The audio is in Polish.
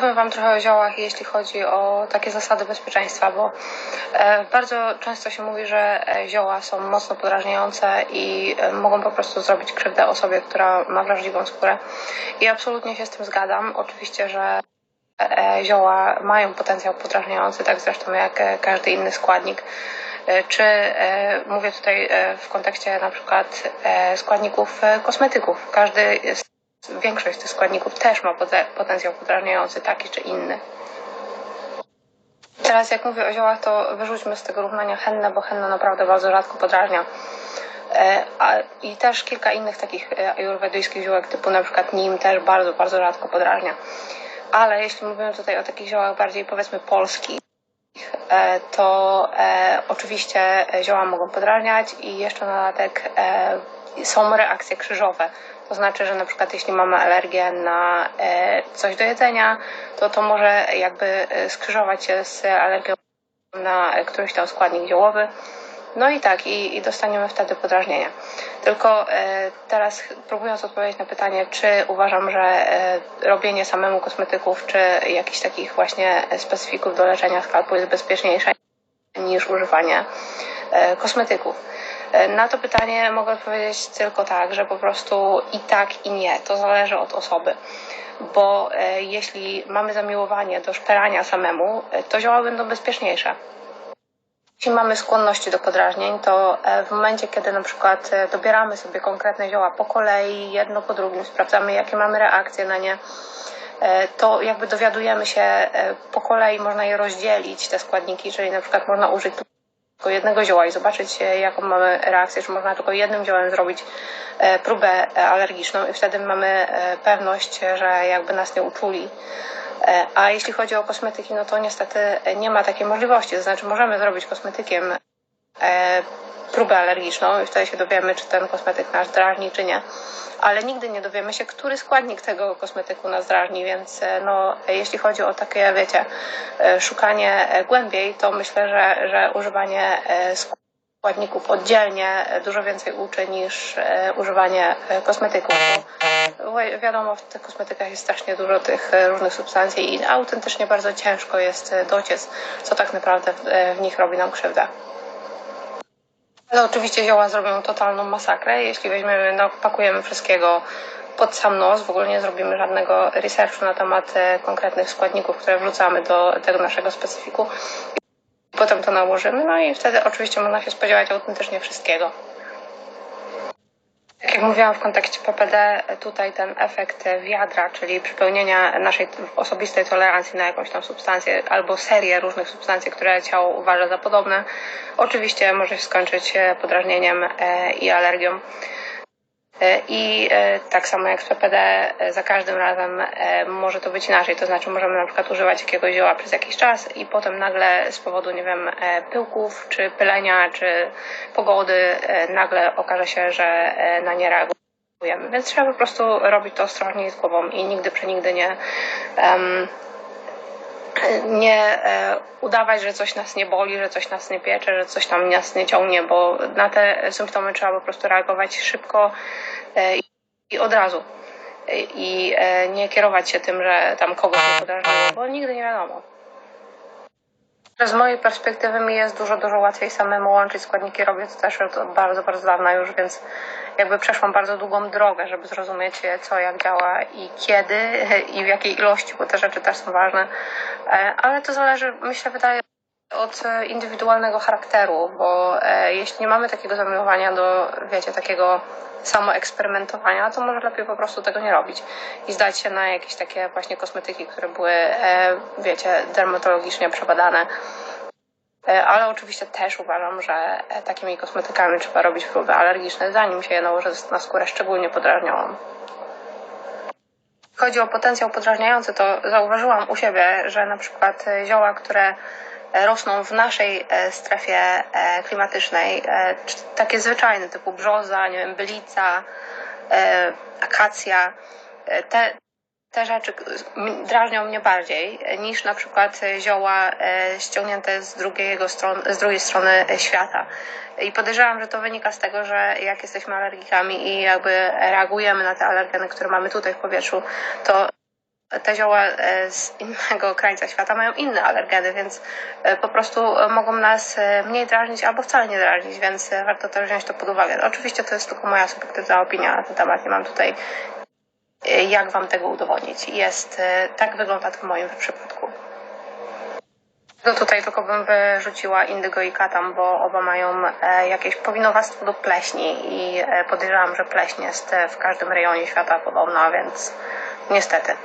Powiem Wam trochę o ziołach, jeśli chodzi o takie zasady bezpieczeństwa, bo e, bardzo często się mówi, że e, zioła są mocno podrażniające i e, mogą po prostu zrobić krzywdę osobie, która ma wrażliwą skórę. I absolutnie się z tym zgadzam. Oczywiście, że zioła mają potencjał podrażniający, tak zresztą jak każdy inny składnik. Czy mówię tutaj w kontekście na przykład składników kosmetyków. Każdy Większość tych składników też ma pote- potencjał podrażniający taki czy inny. Teraz jak mówię o ziołach, to wyrzućmy z tego równania hennę, bo henna naprawdę bardzo rzadko podrażnia. E, I też kilka innych takich e, ajurwedyjskich ziółek typu na przykład nim też bardzo, bardzo rzadko podrażnia. Ale jeśli mówimy tutaj o takich ziołach bardziej powiedzmy polskich, e, to oczywiście zioła mogą podrażniać i jeszcze na dodatek są reakcje krzyżowe. To znaczy, że na przykład jeśli mamy alergię na e, coś do jedzenia, to to może jakby e, skrzyżować się z alergią na e, któryś tam składnik ziołowy. No i tak, i, i dostaniemy wtedy podrażnienia. Tylko e, teraz próbując odpowiedzieć na pytanie, czy uważam, że e, robienie samemu kosmetyków, czy jakichś takich właśnie specyfików do leczenia skalpu jest bezpieczniejsze niż używanie e, kosmetyków. E, Na to pytanie mogę odpowiedzieć tylko tak, że po prostu i tak, i nie. To zależy od osoby. Bo e, jeśli mamy zamiłowanie do szperania samemu, e, to zioła będą bezpieczniejsze. Jeśli mamy skłonności do podrażnień, to w momencie, kiedy na przykład dobieramy sobie konkretne zioła po kolei, jedno po drugim, sprawdzamy, jakie mamy reakcje na nie, to jakby dowiadujemy się po kolei, można je rozdzielić, te składniki, czyli na przykład można użyć tylko jednego zioła i zobaczyć, e, jaką mamy reakcję, czy można tylko jednym ziołem zrobić e, próbę e, alergiczną i wtedy mamy pewność, że jakby nas nie uczuli. A jeśli chodzi o kosmetyki, no to niestety nie ma takiej możliwości. To znaczy możemy zrobić kosmetykiem próbę alergiczną i wtedy się dowiemy, czy ten kosmetyk nas drażni, czy nie. Ale nigdy nie dowiemy się, który składnik tego kosmetyku nas drażni, więc e, no, e, jeśli chodzi o takie, wiecie, e, szukanie e, głębiej, to myślę, że, że używanie e, składników oddzielnie e, dużo więcej uczy niż e, używanie e, kosmetyków. Bo wi- wiadomo, w tych kosmetykach jest strasznie dużo tych e, różnych substancji i autentycznie bardzo ciężko jest e, dociec, co tak naprawdę e, w nich robi nam krzywdę. Ale oczywiście zioła zrobią totalną masakrę. Jeśli weźmiemy, no, pakujemy wszystkiego pod sam nos, w ogóle nie zrobimy żadnego researchu na temat e, konkretnych składników, które wrzucamy do tego naszego specyfiku. Potem to nałożymy, no i wtedy oczywiście można się spodziewać autentycznie wszystkiego. Jak mówiłam w kontekście PPD, tutaj ten efekt wiadra, czyli przypełnienia naszej osobistej tolerancji na jakąś tam substancję albo serię różnych substancji, które ciało uważa za podobne, oczywiście może się skończyć podrażnieniem e, i alergią. E, I e, tak samo jak z PPD, e, za każdym razem może to być inaczej. To znaczy, możemy na przykład używać jakiegoś zioła przez jakiś czas i potem nagle z powodu, nie wiem, pyłków, czy pylenia, czy pogody, nagle okaże się, że na nie reagujemy. Więc trzeba po prostu robić to ostrożnie z głową i nigdy przenigdy nie. em, nie e, udawać, że coś nas nie boli, że coś nas nie piecze, że coś tam nas nie ciągnie, bo na te symptomy trzeba po prostu reagować szybko e, i- od razu. E, I nie kierować się tym, że tam kogoś nie podrażniło, bo nigdy nie wiadomo. Z mojej perspektywy mi jest dużo, dużo łatwiej samemu łączyć składniki. Robię to też od bardzo, bardzo dawna już, więc jakby przeszłam bardzo długą drogę, żeby zrozumieć e, co, jak działa i kiedy e, i w jakiej ilości, bo te rzeczy też są ważne. E, Ale to zależy, myślę, wydaje od e, indywidualnego charakteru, bo e, jeśli nie mamy takiego zamiłowania do, wiecie, takiego samoeksperymentowania, to może lepiej po prostu tego nie robić i zdać się na jakieś takie właśnie kosmetyki, które były, e, wiecie, dermatologicznie przebadane. Ale oczywiście też uważam, że takimi kosmetykami trzeba robić próby alergiczne, zanim się je nałoży na skórę szczególnie podrażnioną. Chodzi o potencjał podrażniający, to zauważyłam u siebie, że na przykład zioła, które rosną w naszej e, strefie e, klimatycznej, e, takie zwyczajne typu brzoza, nie wiem, bylica, akacja, te, te rzeczy drażnią mnie bardziej niż na przykład zioła ściągnięte z, z drugiej strony świata. I podejrzewam, że to wynika z tego, że jak jesteśmy alergikami i jakby reagujemy na te alergeny, które mamy tutaj w powietrzu, to te zioła e, z innego krańca świata mają inne alergeny, więc e, po prostu e, mogą nas mniej drażnić albo wcale nie drażnić, więc warto też wziąć to pod uwagę. Oczywiście to jest tylko moja subiektywna opinia na ten temat, nie mam tutaj jak Wam tego udowodnić. Jest, tak wygląda to w moim przypadku. No tutaj tylko bym wyrzuciła indygo i katam, bo oba mają jakieś powinowactwo do pleśni i podejrzewam, że pleśń jest w każdym rejonie świata podobna, więc niestety.